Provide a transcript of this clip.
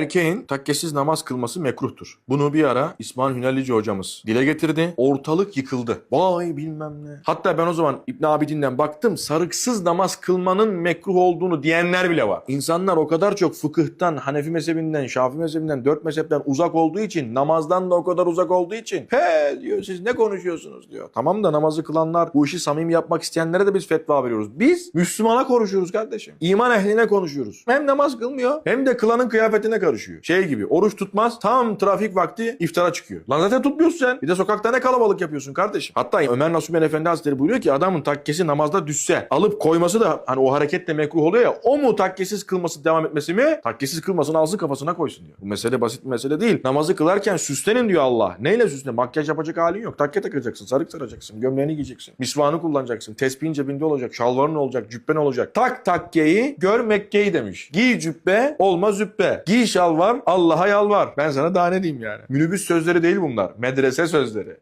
erkeğin takkesiz namaz kılması mekruhtur. Bunu bir ara İsmail Hünellici hocamız dile getirdi. Ortalık yıkıldı. Vay bilmem ne. Hatta ben o zaman İbn Abidin'den baktım. Sarıksız namaz kılmanın mekruh olduğunu diyenler bile var. İnsanlar o kadar çok fıkıhtan, Hanefi mezhebinden, Şafii mezhebinden, dört mezhepten uzak olduğu için, namazdan da o kadar uzak olduğu için he diyor siz ne konuşuyorsunuz diyor. Tamam da namazı kılanlar, bu işi samimi yapmak isteyenlere de biz fetva veriyoruz. Biz Müslümana konuşuyoruz kardeşim. İman ehline konuşuyoruz. Hem namaz kılmıyor hem de kılanın kıyafetine karışıyor. Şey gibi oruç tutmaz tam trafik vakti iftara çıkıyor. Lan zaten tutmuyorsun sen. Bir de sokakta ne kalabalık yapıyorsun kardeşim. Hatta Ömer Nasuh Ben Efendi Hazretleri buyuruyor ki adamın takkesi namazda düşse alıp koyması da hani o hareketle mekruh oluyor ya o mu takkesiz kılması devam etmesi mi? Takkesiz kılmasını alsın kafasına koysun diyor. Bu mesele basit bir mesele değil. Namazı kılarken süslenin diyor Allah. Neyle süslen? Makyaj yapacak halin yok. Takke takacaksın, sarık saracaksın, gömleğini giyeceksin. Misvanı kullanacaksın. Tespihin cebinde olacak, şalvarın olacak, cübben olacak. Tak takkeyi, gör Mekke'yi demiş. Giy cübbe, olma zübbe. Giy şalvar, Allah'a yalvar. Ben sana daha ne diyeyim yani. Minibüs sözleri değil bunlar. Medrese sözleri.